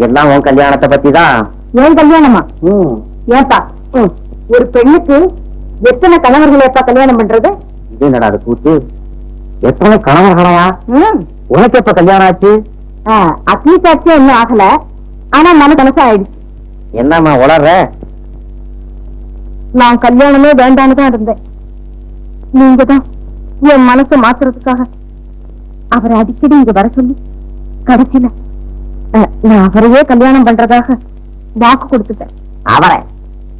எல்லாம் உன் கல்யாணத்தை பத்தி தான் ஏன் கல்யாணமா ஏப்பா ஒரு பெண்ணுக்கு எத்தனை கணவர்கள் எப்பா கல்யாணம் பண்றது? இது என்னடா அது கூத்து? எத்தனை கணவர்களா ம். உனக்கு எப்ப கல்யாணம் ஆச்சு? சாட்சியம் இன்னும் ஆகல. ஆனா மனசு மனசு ஆயிடுச்சு. என்னம்மா உளர்ற? நான் கல்யாணமே வேண்டான்னு தான் இருந்தேன். நீங்க தான் என் மனசை மாத்துறதுக்காக. அவரை அடிக்கடி இங்க வர சொல்லி கடைசியில நான் அவரையே கல்யாணம் பண்றதாக வாக்கு கொடுத்துட்டேன். அவரை?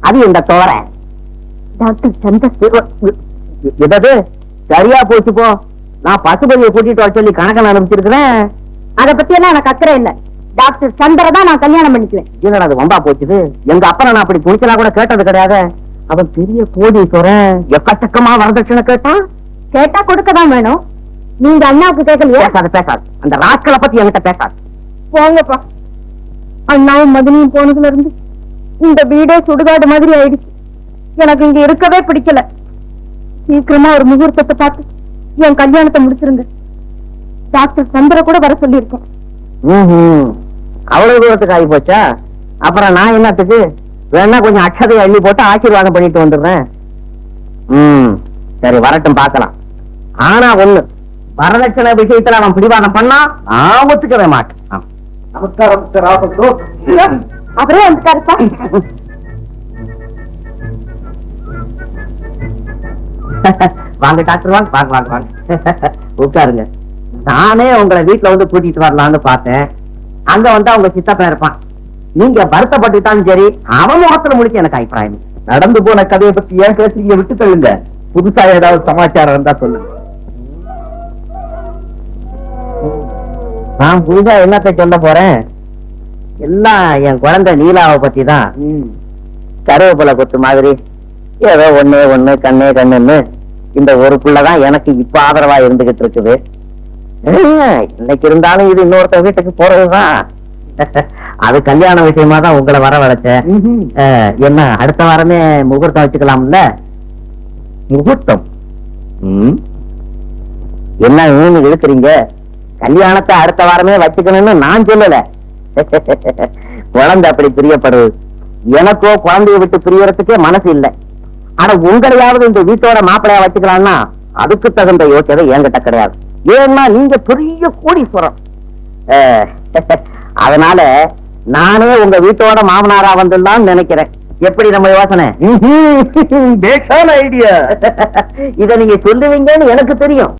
அது இந்த தோற டாக்டர் சந்தர் எதது சரியா போச்சு போ. நான் பசுபதியை கூட்டிட்டு வர சொல்லி கணக்கன் அனுப்பிச்சிருக்கிறேன். அத பத்தி எல்லாம் எனக்கு அக்கறை இல்ல. டாக்டர் சந்தரை தான் நான் கல்யாணம் பண்ணிக்குவேன். என்னடா அது வம்பா போச்சுது? எங்க அப்பா நான் அப்படி துணிச்சலா கூட கேட்டது கிடையாது. அவன் பெரிய கோடீஸ்வரன். எக்கச்சக்கமா வரதட்சணை கேட்டான். கேட்டா கொடுக்க தான் வேணும். நீங்க அண்ணாவுக்கு கேட்கலையா? பேசாது பேசாது. அந்த ராட்களை பத்தி என்கிட்ட பேசாது. போங்கப்பா அண்ணாவும் மதினியும் போனதுல இருந்து இந்த வீடே சுடுகாடு மாதிரி ஆயிடுச்சு. எனக்கு இங்க இருக்கவே பிடிக்கல. சீக்கிரமா ஒரு முகூர்த்தத்தை பார்த்து என் கல்யாணத்தை முடிச்சிருங்க. டாக்டர் சந்திர கூட வர சொல்லியிருக்கேன். அவ்வளவு தூரத்துக்கு ஆகி போச்சா அப்புறம் நான் என்னத்துக்கு? வேணா கொஞ்சம் அக்ஷதையை அள்ளி போட்டு ஆசீர்வாதம் பண்ணிட்டு வந்துடுறேன். ம் சரி வரட்டும் பார்க்கலாம். ஆனா ஒண்ணு வரதட்சணை விஷயத்துல அவன் பிடிவாதம் பண்ணா நான் ஒத்துக்கவே மாட்டேன் நமஸ்காரம் மிஸ்டர் ராபர்ட் அவரே வந்துட்டாருப்பா வாங்க டாக்டர் வாங்க வாங்க வாங்க வாங்க உட்காருங்க நானே உங்களை வீட்டுல வந்து கூட்டிட்டு வரலாம்னு பார்த்தேன் அங்க வந்தா உங்க சித்தப்பா இருப்பான் நீங்க வருத்தப்பட்டுட்டாலும் சரி அவன் முகத்துல முடிச்சு எனக்கு அபிப்பிராயம். நடந்து போன கதையை பத்தி ஏன் பேசுறீங்க விட்டு தள்ளுங்க புதுசா ஏதாவது சமாச்சாரம் இருந்தா சொல்லுங்க நான் புதுசா என்னத்தை சொல்ல போறேன்? எல்லாம் என் குழந்தை நீலாவை பத்தி தான் கருவேப்பிலை கொத்து மாதிரி ஏதோ ஒண்ணே ஒண்ணு கண்ணே கண்ணுன்னு இந்த ஒரு புள்ளதான் எனக்கு இப்ப ஆதரவா இருந்துகிட்டு இருக்குது. இன்னைக்கு இருந்தாலும் இது இன்னொருத்த வீட்டுக்கு போறதுதான். அது கல்யாண விஷயமா தான் உங்களை வர வளைச்சேன் என்ன அடுத்த வாரமே முகூர்த்தம் வச்சுக்கலாம்ல? முகூர்த்தம். என்ன இழுக்கிறீங்க? கல்யாணத்தை அடுத்த வாரமே வச்சுக்கணும்னு நான் சொல்லல. குழந்தை அப்படி பிரியப்படுது. எனக்கோ குழந்தைய விட்டு பிரியறதுக்கே மனசு இல்லை. ஆனா உங்களையாவது இந்த வீட்டோட மாப்பிளையா வச்சுக்கலாம்னா அதுக்கு தகுந்த யோசனை என்கிட்ட கிடையாது. ஏன்னா நீங்க பெரிய கோடீஸ்வரம் அதனால நானே உங்க வீட்டோட மாமனாரா வந்துடலாம்னு நினைக்கிறேன். எப்படி நம்ம யோசனை? பேஷான ஐடியா இத நீங்க சொல்லுவீங்கன்னு எனக்கு தெரியும்.